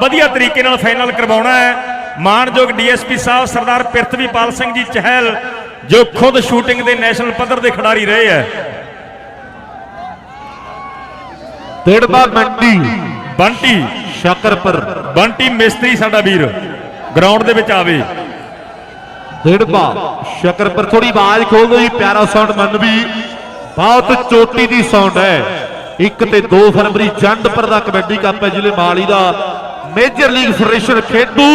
ਵਧੀਆ ਤਰੀਕੇ ਨਾਲ ਫਾਈਨਲ ਕਰਵਾਉਣਾ ਹੈ। ਮਾਨਯੋਗ ਡੀਐਸਪੀ ਸਾਹਿਬ ਸਰਦਾਰ ਪ੍ਰਿਥਵੀਪਾਲ ਸਿੰਘ ਜੀ ਚਹਿਲ ਜੋ ਖੁਦ ਸ਼ੂਟਿੰਗ ਦੇ ਨੈਸ਼ਨਲ ਪੱਧਰ ਦੇ ਖਿਡਾਰੀ ਰਹੇ ਹੈ। ਡੇੜਬਾ ਮੰਡੀ ਬੰਟੀ। ਸ਼ਕਰਪੁਰ। ਬੰਟੀ ਮਿਸਤਰੀ ਸਾਡਾ ਵੀਰ ਗਰਾਊਂਡ ਦੇ ਵਿੱਚ ਆਵੇ। ਡੇੜਬਾ ਸ਼ਕਰਪੁਰ ਥੋੜੀ ਆਵਾਜ਼ ਖੋਲ ਦਿਓ ਜੀ ਪਿਆਰਾ ਸਾਊਂਡ ਮੰਨ ਵੀ ਬਹੁਤ ਚੋਟੀ ਦੀ ਸਾਊਂਡ ਹੈ। 1 ਤੇ 2 ਫਰਵਰੀ ਜੰਡਪੁਰ ਦਾ ਕਬੱਡੀ ਕੱਪ ਹੈ ਜ਼ਿਲ੍ਹੇ ਮਾਲੀ ਦਾ। ਮੇਜਰ ਲੀਗ ਫੈਡਰੇਸ਼ਨ ਖੇਡੂ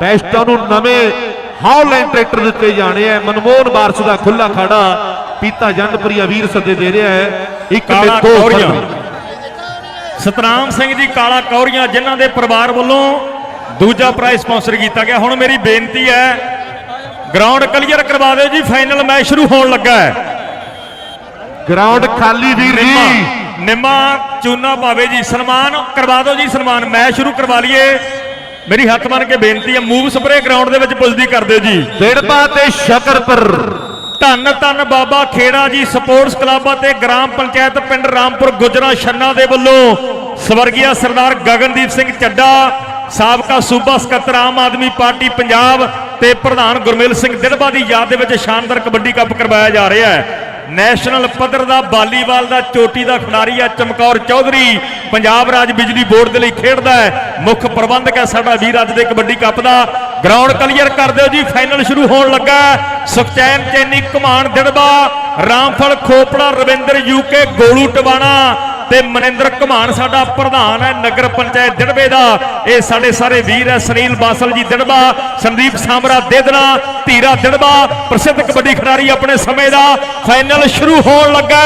ਬੈਸਟਾਂ ਨੂੰ ਨਵੇਂ ਹਾਲੈਂਡ ਟਰੈਕਟਰ ਦਿੱਤੇ ਜਾਣੇ ਆ। ਮਨਮੋਹਨ ਬਾਰਸ ਦਾ ਖੁੱਲਾ ਖਾੜਾ ਪੀਤਾ ਜੰਡਪੁਰੀਆ ਵੀਰ ਸੱਦੇ ਦੇ ਰਿਹਾ ਹੈ। 1 ਤੇ ਕਾਲਾ 2 ਕੌਰੀਆਂ। ਫਰਵਰੀ ਸਤਨਾਮ ਸਿੰਘ ਜੀ ਕਾਲਾ ਕੌਰੀਆਂ ਜਿਨ੍ਹਾਂ ਦੇ ਪਰਿਵਾਰ ਵੱਲੋਂ ਦੂਜਾ ਪ੍ਰਾਈਜ਼ ਸਪਾਂਸਰ ਕੀਤਾ ਗਿਆ। ਹੁਣ ਮੇਰੀ ਬੇਨਤੀ ਹੈ ਗਰਾਊਂਡ ਕਲੀਅਰ ਕਰਵਾ ਦਿਓ ਜੀ ਫਾਈਨਲ ਮੈਚ ਸ਼ੁਰੂ ਹੋਣ ਲੱਗਾ ਹੈ। ਗਰਾਊਂਡ ਖਾਲੀ ਵੀਰ ਨਿੰਮਾ ਜੀ ਨਿੰਮਾ ਚੂਨਾ ਪਾਵੇ ਜੀ ਸਨਮਾਨ ਕਰਵਾ ਦਿਓ ਜੀ ਸਨਮਾਨ। ਮੈਚ ਸ਼ੁਰੂ ਕਰਵਾ ਲਈਏ। ਮੇਰੀ ਹੱਥ ਮੰਨ ਕੇ ਬੇਨਤੀ ਹੈ ਮੂਵ ਸਪਰੇ ਗਰਾਊਂਡ ਦੇ ਵਿੱਚ ਪੁੱਜਦੀ ਕਰ ਦਿਓ ਜੀ। ਡੇੜਬਾ ਤੇ ਸ਼ਕਰਪੁਰ ਧੰਨ ਧੰਨ ਬਾਬਾ ਖੇੜਾ ਜੀ ਸਪੋਰਟਸ ਕਲੱਬ ਅਤੇ ਗ੍ਰਾਮ ਪੰਚਾਇਤ ਪਿੰਡ ਰਾਮਪੁਰ ਗੁਜਰਾ ਛੰਨਾ ਦੇ ਵੱਲੋਂ ਸਵਰਗੀਆ ਸਰਦਾਰ ਗਗਨਦੀਪ ਸਿੰਘ ਚੱਡਾ ਸਾਬਕਾ ਸੂਬਾ ਸਕੱਤਰ ਆਮ ਆਦਮੀ ਪਾਰਟੀ ਪੰਜਾਬ ਤੇ ਪ੍ਰਧਾਨ ਗੁਰਮੇਲ ਸਿੰਘ ਦਿੜਬਾ ਦੀ ਯਾਦ ਦੇ ਵਿੱਚ ਸ਼ਾਨਦਾਰ ਕਬੱਡੀ ਕੱਪ ਕਰਵਾਇਆ ਜਾ ਰਿਹਾ ਹੈ। ਨੈਸ਼ਨਲ ਪੱਧਰ ਦਾ ਵਾਲੀਬਾਲ ਦਾ ਚੋਟੀ ਦਾ ਖਿਡਾਰੀ ਹੈ ਚਮਕੌਰ ਚੌਧਰੀ। ਪੰਜਾਬ ਰਾਜ ਬਿਜਲੀ ਬੋਰਡ ਦੇ ਲਈ ਖੇਡਦਾ ਹੈ। ਮੁੱਖ ਪ੍ਰਬੰਧਕ ਹੈ ਸਾਡਾ ਵੀਰ ਅੱਜ ਦੇ ਕਬੱਡੀ ਕੱਪ ਦਾ। ਗਰਾਊਂਡ ਕਲੀਅਰ ਕਰ ਦਿਓ ਜੀ ਫਾਈਨਲ ਸ਼ੁਰੂ ਹੋਣ ਲੱਗਾ ਸੁਖਚੈਨ ਚੈਨੀ ਘਮਾਨ ਦਿੜਬਾ, ਰਾਮਫਲ, ਖੋਪੜਾ, ਰਵਿੰਦਰ ਯੂਕੇ ਗੋਲੂ ਟਵਾਣਾ। ਤੇ ਮਨਿੰਦਰ ਘਮਾਨ ਸਾਡਾ ਪ੍ਰਧਾਨ ਹੈ ਨਗਰ ਪੰਚਾਇਤ ਦਿੜਬੇ ਦਾ। ਇਹ ਸਾਡੇ ਸਾਰੇ ਵੀਰ ਹੈ, ਸੁਨੀਲ ਬਾਸਲ ਜੀ ਦਿੜਬਾ ਸੰਦੀਪ ਸਾਮਰਾ ਦੇਦਨਾ, ਧੀਰਾ ਦਿੜਬਾ ਪ੍ਰਸਿੱਧ ਕਬੱਡੀ ਖਿਡਾਰੀ ਆਪਣੇ ਸਮੇਂ ਦਾ। ਫਾਈਨਲ ਸ਼ੁਰੂ ਹੋਣ ਲੱਗਾ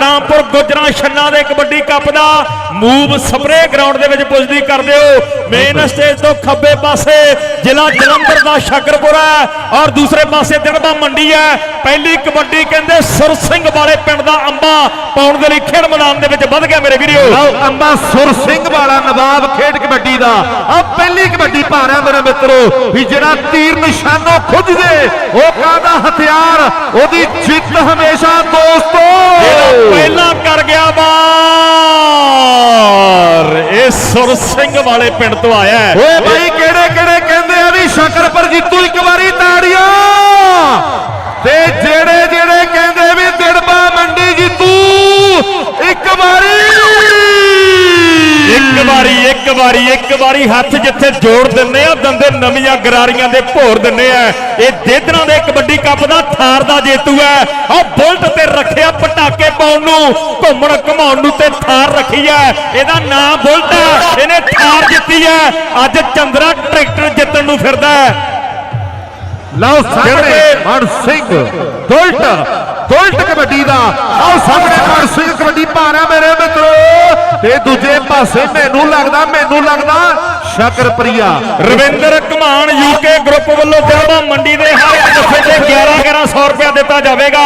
ਰਾਮਪੁਰ ਗੁਜਰਾ ਛੰਨਾ ਦੇ ਕਬੱਡੀ ਕੱਪ ਦਾ। ਮੂਵ ਸਪਰੇ ਗਰਾਊਂਡ ਦੇ ਵਿੱਚ ਪੁੱਜਦੀ ਕਰ ਦਿਓ। ਮੇਨ ਸਟੇਜ ਤੋਂ ਖੱਬੇ ਪਾਸੇ ਜ਼ਿਲ੍ਹਾ ਜਲੰਧਰ ਦਾ ਸ਼ਾਕਰਪੁਰ ਹੈ ਔਰ ਦੂਸਰੇ ਪਾਸੇ ਦਿੜਬਾ ਮੰਡੀ ਹੈ। ਪਹਿਲੀ ਕਬੱਡੀ ਕਹਿੰਦੇ ਸੁਰ ਸਿੰਘ ਵਾਲੇ ਪਿੰਡ ਦਾ ਅੰਬਾ। ਪਾਉਣ ਦੇ ਲਈ ਖੇਡ ਮੈਦਾਨ ਦੇ ਵਿੱਚ ਵੱਧ ਗਿਆ ਮੇਰੇ ਵੀਰੋ। ਲਓ ਅੰਬਾ ਸੁਰ ਸਿੰਘ ਵਾਲਾ ਨਵਾਬ ਖੇਡ ਕਬੱਡੀ ਦਾ। ਆ ਪਹਿਲੀ ਕਬੱਡੀ ਪਾ ਰਿਹਾ ਮੇਰੇ ਮਿੱਤਰੋ ਵੀ ਜਿਹੜਾ ਤੀਰ ਨਿਸ਼ਾਨੋਂ ਖੁੱਜਦੇ ਉਹ ਕਾਹਦਾ ਹਥਿਆਰ? ਉਹਦੀ ਜਿੱਤ ਹਮੇਸ਼ਾ ਦੋਸਤੋ। ਪਹਿਲਾਂ ਕਰ ਗਿਆ ਬਾਰ ਇਹ ਸੁਰ ਸਿੰਘ ਵਾਲੇ ਪਿੰਡ ਤੋਂ ਆਇਆ ਓਏ ਭਾਈ ਕਿਹੜੇ ਕਿਹੜੇ ਕਹਿੰਦੇ ਆ ਵੀ ਸ਼ਕਰਪੁਰ ਜੀਤੂ ਇੱਕ ਵਾਰੀ ਤਾੜੀਆਂ? ਤੇ ਜਿਹੜੇ ਜਿਹੜੇ ਕਹਿੰਦੇ ਵੀ ਦਿੜਬਾ ਮੰਡੀ ਜੀਤੂ ਇੱਕ ਵਾਰੀ ਇੱਕ ਵਾਰੀ ਹੱਥ ਜਿੱਥੇ ਜੋੜ ਦਿੰਨੇ ਆ ਦੰਦੇ ਨਵੀਆਂ ਗਰਾਰੀਆਂ ਦੇ ਭੋਰ ਦਿੰਨੇ ਆ। ਇਹ ਦੇਦਰਾਂ ਦੇ ਕਬੱਡੀ ਕੱਪ ਦਾ ਥਾਰ ਦਾ ਜੇਤੂ ਹੈ। ਆ ਬੁਲਟ ਤੇ ਰੱਖਿਆ ਪਟਾਕੇ ਪਾਉਣ ਨੂੰ ਘੁੰਮਣ ਘਮਾਉਣ ਨੂੰ ਤੇ ਥਾਰ ਰੱਖੀ ਹੈ। ਇਹਦਾ ਨਾਮ ਬੁਲਟ ਹੈ ਇਹਨੇ ਥਾਰ ਜਿੱਤੀ ਹੈ। ਅੱਜ ਚੰਦਰਾ ਟਰੈਕਟਰ ਜਿੱਤਣ ਨੂੰ ਫਿਰਦਾ ਹੈ। ਲਓ ਸਾਹਮਣੇ ਮਨ ਸਿੰਘ ਦੁਲਟ ਦੁਲਟ ਕਬੱਡੀ ਦਾ। ਆਓ ਸਾਹਮਣੇ ਮਨ ਸਿੰਘ ਕਬੱਡੀ ਪਾ ਮੇਰੇ ਮਿੱਤਰੋ। ਤੇ ਦੂਜੇ ਪਾਸੇ ਮੈਨੂੰ ਲੱਗਦਾ ਮੈਨੂੰ ਲੱਗਦਾ ਸ਼ਕਰਪ੍ਰਿਆ ਰਵਿੰਦਰ ਘਮਾਨ ਯੂਕੇ ਗਰੁੱਪ ਵੱਲੋਂ ਦਿਲਵਾ ਮੰਡੀ ਦੇ ਹਰ ਇੱਕ ਜੱਫੇ ਤੇ 11 1100 ਰੁਪਇਆ ਦਿੱਤਾ ਜਾਵੇਗਾ।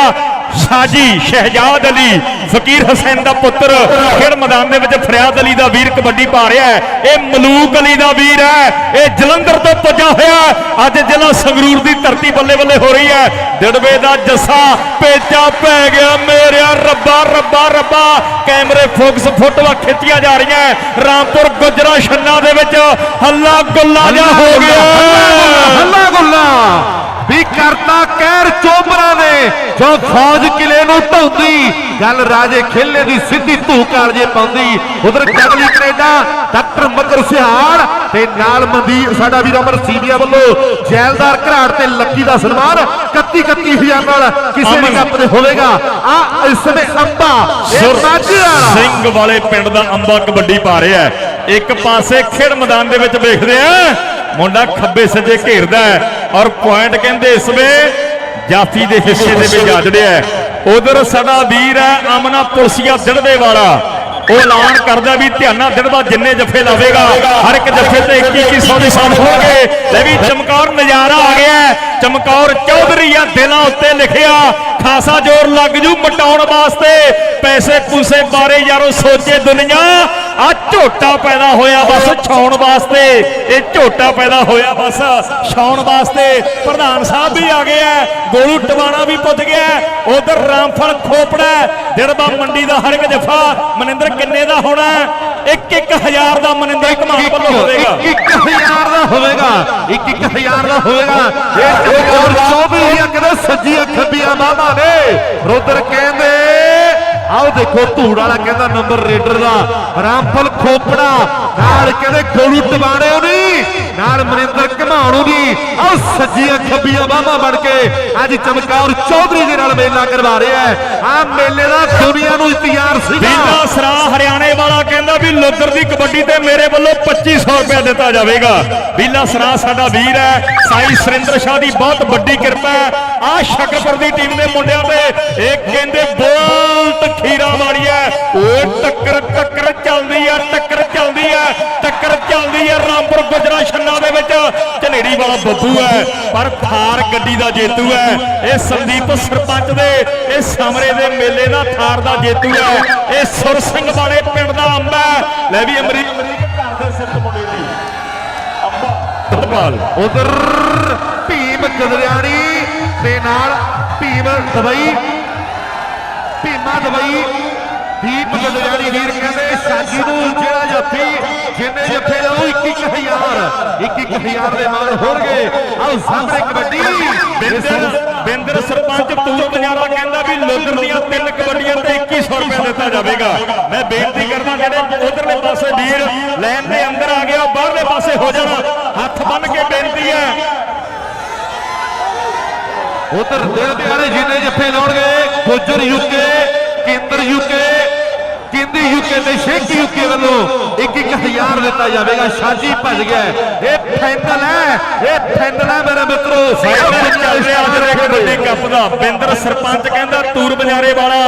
ਸਾਜੀ ਸ਼ਹਿਜਾਦ ਅਲੀ ਫਕੀਰ ਹੁਸੈਨ ਦਾ ਪੁੱਤਰ ਖੇਡ ਮੈਦਾਨ ਦੇ ਵਿੱਚ ਫਰਿਆਦ ਅਲੀ ਦਾ ਵੀਰ ਕਬੱਡੀ ਪਾ ਰਿਹਾ ਹੈ। ਇਹ ਮਲੂਕ ਅਲੀ ਦਾ ਵੀਰ ਹੈ ਇਹ ਜਲੰਧਰ ਤੋਂ ਪੁੱਜਾ ਹੋਇਆ। ਅੱਜ ਜ਼ਿਲ੍ਹਾ ਸੰਗਰੂਰ ਦੀ ਧਰਤੀ ਬੱਲੇ ਬੱਲੇ ਹੋ ਰਹੀ ਹੈ। ਦਿੜਵੇ ਦਾ ਜੱਸਾ ਪੇਚਾ ਪੈ ਗਿਆ ਮੇਰਿਆ ਰੱਬਾ ਰੱਬਾ ਰੱਬਾ। ਕੈਮਰੇ ਫੋਕਸ ਫੋਟੋਆਂ ਖਿੱਚੀਆਂ ਜਾ ਰਹੀਆਂ ਹੈ। ਰਾਮਪੁਰ ਗੁਜਰਾ ਛੰਨਾ ਦੇ ਵਿੱਚ ਹੱਲਾ ਗੁੱਲਾ ਜਿਹਾ ਹੋ ਗਿਆ ਹੱਲਾ ਗੁੱਲਾ। ਵੀ ਕਰਤਾ ਕਹਿਰ ਚੋਬਰਾ ਨੇ। ਜੋ ਫੌਜ ਕਿਲੇ ਨੂੰ ਢਾਉਂਦੀ ਗੱਲ ਰਾਜੇ ਖੇਲੇ ਦੀ ਸਿੱਧੀ ਧੂ ਕਾਲਜੇ ਪਾਉਂਦੀ। ਉਧਰ ਜਗਲੀ ਕੈਨੇਡਾ ਡਾਕਟਰ ਮਗਰ ਸਿਹਾੜ ਤੇ ਨਾਲ ਮਨਦੀਪ ਸਾਡਾ ਵੀਰ ਅਮਰ ਸੀਬੀਆ ਵੱਲੋਂ ਜੈਲਦਾਰ ਘਰਾੜ ਤੇ ਲੱਕੀ ਦਾ ਸਨਮਾਨ 31 31000 ਨਾਲ ਕਿਸੇ ਵੀ। ਕੱਪ ਦੇ ਹੋਵੇਗਾ। ਆ ਇਸ ਸਮੇਂ ਅੰਬਾ ਸਿੰਘ ਵਾਲੇ ਪਿੰਡ ਦਾ ਅੰਬਾ ਕਬੱਡੀ ਪਾ ਰਿਹਾ ਇੱਕ ਪਾਸੇ ਖੇਡ ਮੈਦਾਨ ਦੇ ਵਿੱਚ ਵੇਖਦੇ ਆ ਮੁੰਡਾ ਖੱਬੇ ਸੱਜੇ ਘੇਰਦਾ ਹੈ ਔਰ ਪੁਆਇੰਟ ਕਹਿੰਦੇ ਇਸ ਵੇ ਜਾਫੀ ਦੇ ਹਿੱਸੇ ਦੇ ਵਿੱਚ ਜੱਜੜਿਆ ਹੈ। ਉਧਰ ਸਾਡਾ ਵੀਰ ਹੈ, ਆਮਨਾ ਪੁਲਸੀਆ ਦਿੜਵੇ ਵਾਲਾ ਉਹ ਐਲਾਨ ਕਰਦਾ ਵੀ ਧਿਆਨਾ ਦਿੜਵਾ ਜਿੰਨੇ ਜੱਫੇ ਲਾਵੇਗਾ, ਹਰ ਇੱਕ ਜੱਫੇ ਤੇ 21 2100 ਦੇ ਸਾਥ ਹੋਣਗੇ। ਲੈ ਵੀ ਚਮਕੌਰ ਨਜ਼ਾਰਾ ਆ ਗਿਆ ਚਮਕੌਰ ਚੌਧਰੀ ਆ, ਦਿਲਾਂ ਉੱਤੇ ਲਿਖਿਆ ਖਾਸਾ ਜ਼ੋਰ ਲੱਗ ਜੂ ਮਟਾਉਣ ਵਾਸਤੇ। ਪੈਸੇ ਪੂਸੇ ਬਾਰੇ ਯਾਰੋ ਸੋਚੇ ਦੁਨੀਆ। ਆ ਝੋਟਾ ਪੈਦਾ ਹੋਇਆ ਬਸ ਛਾਉਣ ਵਾਸਤੇ। ਇਹ ਝੋਟਾ ਪੈਦਾ ਹੋਇਆ ਬਸ ਛਾਉਣ ਵਾਸਤੇ। ਪ੍ਰਧਾਨ ਸਾਹਿਬ ਵੀ ਆ ਗਏ ਆ। ਗੋਲੂ ਟਵਾਣਾ ਵੀ ਪੁੱਜ ਗਿਆ। ਉਧਰ ਰਾਮਫਲ ਖੋਪੜਾ ਦਿੜਬਾ ਮੰਡੀ ਦਾ ਹਰ ਇੱਕ ਜਫਾ। ਮਨਿੰਦਰ ਕਿੰਨੇ ਦਾ ਹੋਣਾ ਇੱਕ ਇੱਕ ਹਜ਼ਾਰ ਦਾ ਮਨਿੰਦਰ ਕਮਾਨ ਵੱਲੋਂ ਹੋਵੇਗਾ। ਇੱਕ ਇੱਕ ਹਜ਼ਾਰ ਦਾ ਹੋਵੇਗਾ। ਇੱਕ ਇੱਕ ਹਜ਼ਾਰ ਦਾ ਹੋਵੇਗਾ। ਇਹ ਚਮਕੌਰ ਚੌਧਰੀ ਕਹਿੰਦੇ ਸੱਜੀਆਂ ਖੱਬੀਆਂ ਬਾਹਾਂ ਨੇ ਰੁਦਰ ਕਹਿੰਦੇ ਆਓ ਦੇਖੋ ਧੂੜ ਵਾਲਾ ਕਹਿੰਦਾ ਨੰਬਰ ਰੇਡਰ ਦਾ। ਰਾਮਫਲ ਖੋਪੜਾ ਨਾਲ ਕਹਿੰਦੇ ਗੋਲੂ ਟਵਾਣੇ ਨਹੀਂ, ਨਾਲ ਮਨਿੰਦਰ ਘਮਾਣੂ ਦੀ ਆਓ ਸੱਜੀਆਂ ਖੱਬੀਆਂ ਬਾਹਾਂ ਬਣ ਕੇ ਅੱਜ ਚਮਕੌਰ ਚੌਧਰੀ ਦੇ ਨਾਲ ਮੇਲਾ ਕਰਵਾ ਰਿਹਾ ਹੈ। ਆ ਮੇਲੇ ਦਾ ਦੁਨੀਆ ਨੂੰ ਇੰਤਜ਼ਾਰ ਸੀਗਾ। ਵੀਲਾ ਸਰਾ ਹਰਿਆਣੇ ਵਾਲਾ ਕਹਿੰਦਾ ਵੀ ਲੁੱਦਰ ਦੀ ਕਬੱਡੀ ਤੇ ਮੇਰੇ ਵੱਲੋਂ 2500 ਰੁਪਏ ਦਿੱਤਾ ਜਾਵੇਗਾ। ਵੀਲਾ ਸਰਾ ਸਾਡਾ ਵੀਰ ਹੈ, ਸਾਈ ਸੁਰਿੰਦਰ ਸ਼ਾਹ ਦੀ ਬਹੁਤ ਵੱਡੀ ਕਿਰਪਾ ਹੈ। ਆ ਸ਼ਕਰਪੁਰ ਦੀ ਟੀਮ ਦੇ ਮੁੰਡਿਆਂ ਤੇ ਇਹ ਕਹਿੰਦੇ ਬੋਲਟ ਖੀਰਾ ਵਾਲੀ ਹੈ। ਉਹ ਟੱਕਰ ਟੱਕਰ ਚੱਲਦੀ ਹੈ, ਟੱਕਰ ਚੱਲਦੀ ਆ, ਟੱਕਰ ਚੱਲਦੀ ਆ ਰਾਮਪੁਰ ਗੁਜਰਾ ਛੰਨਾ ਦੇ ਵਿੱਚ। ਝਨੇੜੀ ਵਾਲਾ ਬੱਬੂ ਹੈ, ਪਰ ਥਾਰ ਗੱਡੀ ਦਾ ਜੇਤੂ ਹੈ। ਇਹ ਸੰਦੀਪ ਸਰਪੰਚ ਦੇ, ਇਹ ਸਮਰੇ ਦੇ ਮੇਲੇ ਦਾ ਥਾਰ ਦਾ ਜੇਤੂ ਹੈ। ਇਹ ਸੁਰ ਸਿੰਘ ਵਾਲੇ ਪਿੰਡ ਦਾ ਅੰਬ ਲੈ ਵੀ ਅਮਰੀਕ ਅਮਰੀਕ ਘਰ ਦੇ ਸਿਰ ਮੁੰਡੇ ਦੀ। ਅੰਬਾ। ਫੁੱਟਬਾਲ ਉਧਰ ਭੀਮ ਗਦਰਿਆਣੀ ਦੇ ਨਾਲ ਭੀਮ ਦਵਾਈ। ਭੀਮਾ ਦਵਾਈ। ਦੀਪ ਗਦਰਿਆਣੀ ਵੀਰ ਕਹਿੰਦੇ ਸਾਜੀ ਨੂੰ ਜਿਹੜਾ ਜੱਫੀ ਜਿੰਨੇ ਜੱਫੇ ਲਾਉ 21000 21000 ਦੇ ਮਾਰ ਹੋਣਗੇ। ਆਓ ਸਾਹਮਣੇ ਕਬੱਡੀ। ਬਿੰਦਰ ਬਿੰਦਰ ਸਰਪੰਚ ਤੂਰ ਬਜਾਰਾ ਕਹਿੰਦਾ ਵੀ ਲੋਦਰ ਦੀਆਂ ਤਿੰਨ ਕਬੱਡੀਆਂ ਤੇ 2100 ਰੁਪਏ ਦਿੱਤਾ ਜਾਵੇਗਾ। ਮੈਂ ਬੇਨਤੀ ਕਰਦਾ ਜਿਹੜੇ ਉਧਰਲੇ ਪਾਸੇ ਵੀਰ ਲਾਈਨ ਦੇ ਅੰਦਰ ਆ ਗਿਆ ਉਹ ਬਾਹਰਲੇ ਪਾਸੇ ਹੋ ਜਾਣਾ। ਹੱਥ ਬੰਨ ਕੇ ਬੇਨਤੀ ਹੈ। ਉਧਰ ਦਿਲ ਪਿਆਰੇ ਜਿੰਨੇ ਜੱਫੇ ਲਾਉਣਗੇ Gujjar UK Kender UK Kindi UK ਤੇ ਸ਼ੇਖ ਯੂਕੇ ਵੱਲੋਂ 21000 ਦਿੱਤਾ ਜਾਵੇਗਾ। ਸ਼ਾਜੀ ਭੱਜ ਗਿਆ। ਇਹ ਫਾਈਨਲ ਹੈ ਇਹ ਫਾਈਨਲ ਹੈ ਮੇਰੇ ਮਿੱਤਰੋ। ਫਾਈਨਲ ਚੱਲ ਰਿਹਾ ਅੱਜ ਦੇ ਕਬੱਡੀ ਕੱਪ ਦਾ। ਬਿੰਦਰ ਸਰਪੰਚ ਕਹਿੰਦਾ ਤੂਰ ਬਜਾਰੇ ਵਾਲਾ।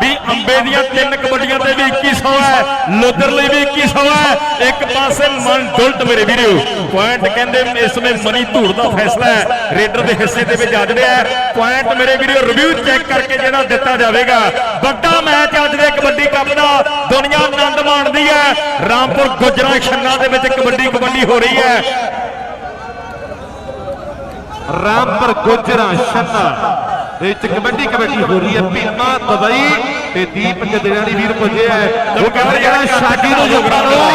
ਵੀ ਅੰਬੇ ਦੀਆਂ ਤਿੰਨ ਕਬੱਡੀਆਂ ਤੇ ਵੀ 2100 ਹੈ ਲੋਦਰ ਲਈ ਵੀ 2100 ਹੈ, ਇੱਕ ਪਾਸੇ ਮਨ ਡੁਲਟ ਮੇਰੇ ਵੀਰੋ। ਪੁਆਇੰਟ ਕਹਿੰਦੇ ਇਸ ਵਿੱਚ ਮਨੀ ਧੂੜ ਦਾ ਫੈਸਲਾ ਹੈ, ਰੇਡਰ ਦੇ ਹਿੱਸੇ ਦੇ ਵਿੱਚ ਅੱਜ ਰਿਹਾ ਪੁਆਇੰਟ ਮੇਰੇ ਵੀਰੋ ਰਿਵਿਊ ਚੈੱਕ ਕਰਕੇ ਜਿਹੜਾ ਦਿੱਤਾ ਜਾਵੇਗਾ। ਵੱਡਾ ਮੈਚ ਅੱਜ ਦੇ ਕਬੱਡੀ ਕੱਪ ਦਾ, ਦੁਨੀਆ ਆਨੰਦ ਮਾਣਦੀ ਹੈ। ਰਾਮਪੁਰ ਗੁਜਰਾ ਛੰਨਾ ਦੇ ਵਿੱਚ ਕਬੱਡੀ ਕਬੱਡੀ ਹੋ ਰਹੀ ਹੈ। ਰਾਮਪੁਰ ਗੁਜਰਾ ਛੰਨਾ। ਦੇ ਵਿੱਚ ਕਬੱਡੀ ਕਬੱਡੀ ਹੋ ਰਹੀ ਹੈ। ਭੀਮਾ ਦਵਾਈ ਤੇ ਦੀਪ ਗਦਰਿਆਣੀ ਵੀਰ ਪੁੱਜੇ ਹੈ ਉਹ ਕਹਿੰਦੇ ਜਿਹੜਾ ਸ਼ਾਜੀ ਨੂੰ ਜੁਗੜਾ ਲਓ।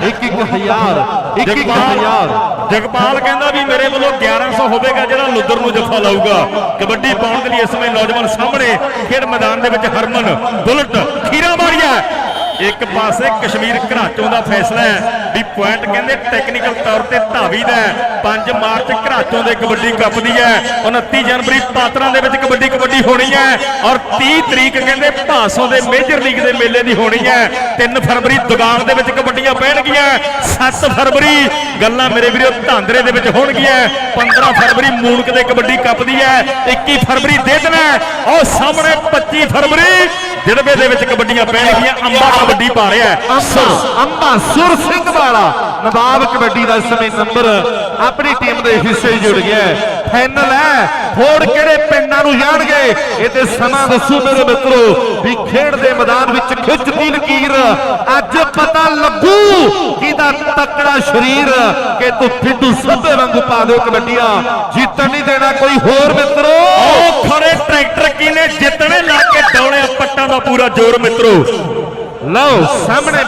21000 21000 ਜਗਪਾਲ ਕਹਿੰਦਾ ਵੀ ਮੇਰੇ ਵੱਲੋਂ 1100 ਹੋਵੇਗਾ ਜਿਹੜਾ ਲੁੱਦਰ ਨੂੰ ਜੱਫਾ ਲਾਊਗਾ। ਕਬੱਡੀ ਪਾਉਣ ਦੇ ਲਈ ਇਸ ਸਮੇਂ ਨੌਜਵਾਨ ਸਾਹਮਣੇ ਖੇਡ ਮੈਦਾਨ ਦੇ ਵਿੱਚ ਹਰਮਨ ਬੁਲਟ ਖੀਰਾ ਮਾਰੀਆ। ਇੱਕ ਪਾਸੇ ਕਸ਼ਮੀਰ ਘਰਾਚੋਂ ਦਾ ਫੈਸਲਾ ਹੈ। ਵੀ ਪੁਆਇੰਟ ਕਹਿੰਦੇ ਟੈਕਨੀਕਲ ਤੌਰ ਤੇ ਧਾਵੀ ਦਾ ਹੈ। 5 ਮਾਰਚ ਘਰਾਚੋਂ ਦੇ ਕਬੱਡੀ ਕੱਪ ਦੀ ਹੈ। 29 ਜਨਵਰੀ ਪਾਤਰਾਂ ਦੇ ਵਿੱਚ ਕਬੱਡੀ ਕਬੱਡੀ ਹੋਣੀ ਹੈ। ਔਰ 30 ਤਰੀਕ ਕਹਿੰਦੇ ਭਾਸੋਂ ਦੇ ਮੇਜਰ ਲੀਗ ਦੇ ਮੇਲੇ ਦੀ ਹੋਣੀ ਹੈ। 3 ਫਰਵਰੀ ਦੁਗਾਨ ਦੇ ਵਿੱਚ ਕਬੱਡੀਆਂ ਪੈਣਗੀਆਂ। 7 ਫਰਵਰੀ ਗੱਲਾਂ ਮੇਰੇ ਵੀਰੋ ਧਾਂਦਰੇ ਦੇ ਵਿੱਚ ਹੋਣਗੀਆਂ। 15 ਫਰਵਰੀ ਮੂਨਕ ਦੇ ਕਬੱਡੀ ਕੱਪ ਦੀ ਹੈ। 21 ਫਰਵਰੀ ਦੇ ਦੇਣਾ ਉਹ ਸਾਹਮਣੇ 25 ਫਰਵਰੀ ਜਿੜਵੇ ਦੇ ਵਿੱਚ ਕਬੱਡੀਆਂ ਪੈਣਗੀਆਂ। ਅੰਬਾ ਕਬੱਡੀ ਪਾ ਰਿਹਾ ਅੰਬਾ ਅੰਬਾ, ਸੁਰ ਸਿੰਘ ਵਾਲਾ ਨਵਾਬ ਕਬੱਡੀ ਦਾ ਇਸ ਸਮੇਂ ਨੰਬਰ ਆਪਣੀ ਟੀਮ ਦੇ ਹਿੱਸੇ ਜੁੜ ਗਿਆ। ਫਾਈਨਲ ਹੈ। ਹੋਰ ਕਿਹੜੇ ਪਿੰਡਾਂ ਨੂੰ ਜਾਣਗੇ? ਇਹ ਤੇ ਸਮਾਂ ਦੱਸੂ ਮੇਰੇ ਮਿੱਤਰੋ ਵੀ ਖੇਡ ਦੇ ਮੈਦਾਨ ਵਿੱਚ ਖਿੱਚਦੀ ਲਕੀਰ ਅੱਜ ਪਤਾ ਲੱਗੂ ਕਿਹਦਾ ਤਕੜਾ ਸਰੀਰ ਕਿ ਤੂੰ ਫਿੱਟੂ ਸੱਭੇ ਵਾਂਗੂ ਪਾ ਦਿਓ ਕਬੱਡੀਆਂ। ਜਿੱਤਣ ਨਹੀਂ ਦੇਣਾ ਕੋਈ ਹੋਰ ਮਿੱਤਰੋ। ਉਹ ਖੜੇ ਟਰੈਕਟਰ ਕਿਨੇ ਜਿੱਤਣੇ? ਲਾ ਕੇ ਡੌਲੇ ਪੱਟਾਂ ਦਾ ਪੂਰਾ ਜ਼ੋਰ ਮਿੱਤਰੋ। ਲਓ ਸਾਹਮਣੇ